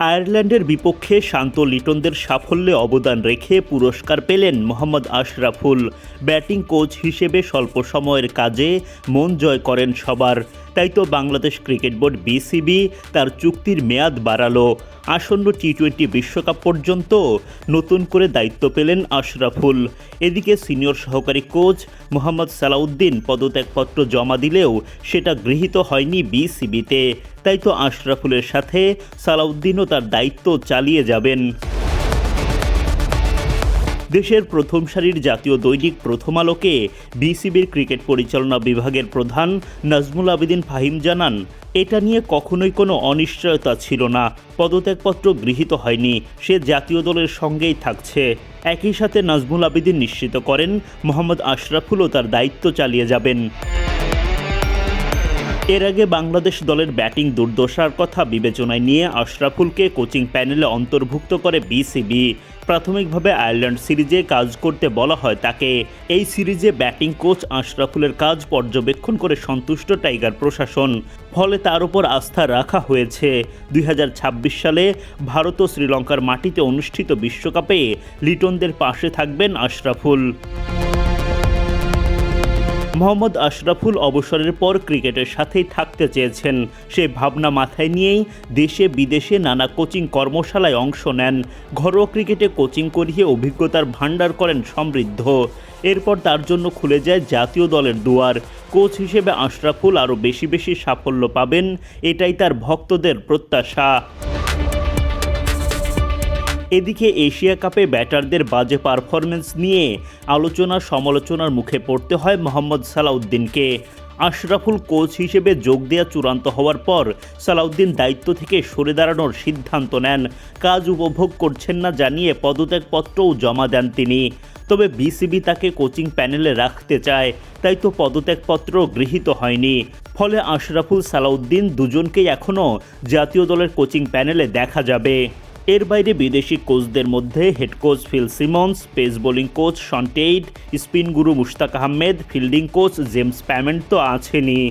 আয়ারল্যান্ডের বিপক্ষে শান্ত লিটনদের সাফল্যে অবদান রেখে পুরস্কার পেলেন মোহাম্মদ আশরাফুল। ব্যাটিং কোচ হিসেবে স্বল্প সময়ের কাজে মন জয় করেন সবার। তাই তো বাংলাদেশ ক্রিকেট বোর্ড বিসিবি তার চুক্তির মেয়াদ বাড়ালো। আসন্ন টি টোয়েন্টি বিশ্বকাপ পর্যন্ত নতুন করে দায়িত্ব পেলেন আশরাফুল। এদিকে সিনিয়র সহকারী কোচ মোহাম্মদ সালাউদ্দিন পদত্যাগপত্র জমা দিলেও সেটা গৃহীত হয়নি বিসিবিতে। তাই তো আশরাফুলের সাথে সালাউদ্দিনও তার দায়িত্ব চালিয়ে যাবেন। দেশের প্রথম সারির জাতীয় দৈনিক প্রথম আলোকে বিসিবির ক্রিকেট পরিচালনা বিভাগের প্রধান নাজমুল আবেদিন ফাহিম জানান, এটা নিয়ে কখনোই কোনো অনিশ্চয়তা ছিল না। পদত্যাগপত্র গৃহীত হয়নি। সে জাতীয় দলের সঙ্গেই থাকছে। একই সাথে নাজমুল আবেদিন নিশ্চিত করেন, মোহাম্মদ আশরাফুলও তার দায়িত্ব চালিয়ে যাবেন। এর আগে বাংলাদেশ দলের ব্যাটিং দুর্দশার কথা বিবেচনায় নিয়ে আশরাফুলকে কোচিং প্যানেলে অন্তর্ভুক্ত করে বিসিবি। প্রাথমিকভাবে আয়ারল্যান্ড সিরিজে কাজ করতে বলা হয় তাকে। এই সিরিজে ব্যাটিং কোচ আশরাফুলের কাজ পর্যবেক্ষণ করে সন্তুষ্ট টাইগার প্রশাসন। ফলে তার উপর আস্থা রাখা হয়েছে। দুই হাজার ছাব্বিশ সালে ভারত ও শ্রীলঙ্কার মাটিতে অনুষ্ঠিত বিশ্বকাপে লিটনদের পাশে থাকবেন আশরাফুল। মোহাম্মদ আশরাফুল অবসরের পর ক্রিকেটের সাথেই থাকতে চেয়েছেন। সে ভাবনা মাথায় নিয়েই দেশে বিদেশে নানা কোচিং কর্মশালায় অংশ নেন। ঘরোয়া ক্রিকেটে কোচিং করিয়ে অভিজ্ঞতার ভাণ্ডার করেন সমৃদ্ধ। এরপর তার জন্য খুলে যায় জাতীয় দলের দুয়ার। কোচ হিসেবে আশরাফুল আরও বেশি বেশি সাফল্য পাবেন, এটাই তার ভক্তদের প্রত্যাশা। এদিকে এশিয়া কাপে ব্যাটারদের বাজে পারফরমেন্স নিয়ে আলোচনা সমালোচনার মুখে পড়তে হয় মোহাম্মদ সালাউদ্দিনকে। আশরাফুল কোচ হিসেবে যোগ দেওয়া চূড়ান্ত হওয়ার পর সালাউদ্দিন দায়িত্ব থেকে সরে দাঁড়ানোর সিদ্ধান্ত নেন। কাজ উপভোগ করছেন না জানিয়ে পদত্যাগপত্রও জমা দেন তিনি। তবে বিসিবি তাকে কোচিং প্যানেলে রাখতে চায়, তাই তো পদত্যাগপত্র গৃহীত হয়নি। ফলে আশরাফুল সালাউদ্দিন দুজনকেই এখনও জাতীয় দলের কোচিং প্যানেলে দেখা যাবে। এর বাইরে বিদেশি কোচদের মধ্যে head coach Phil Simmons, pace bowling coach shaun tait spin গুরু Mushtaq Ahmed, fielding coach James Pamment তো আছেনই।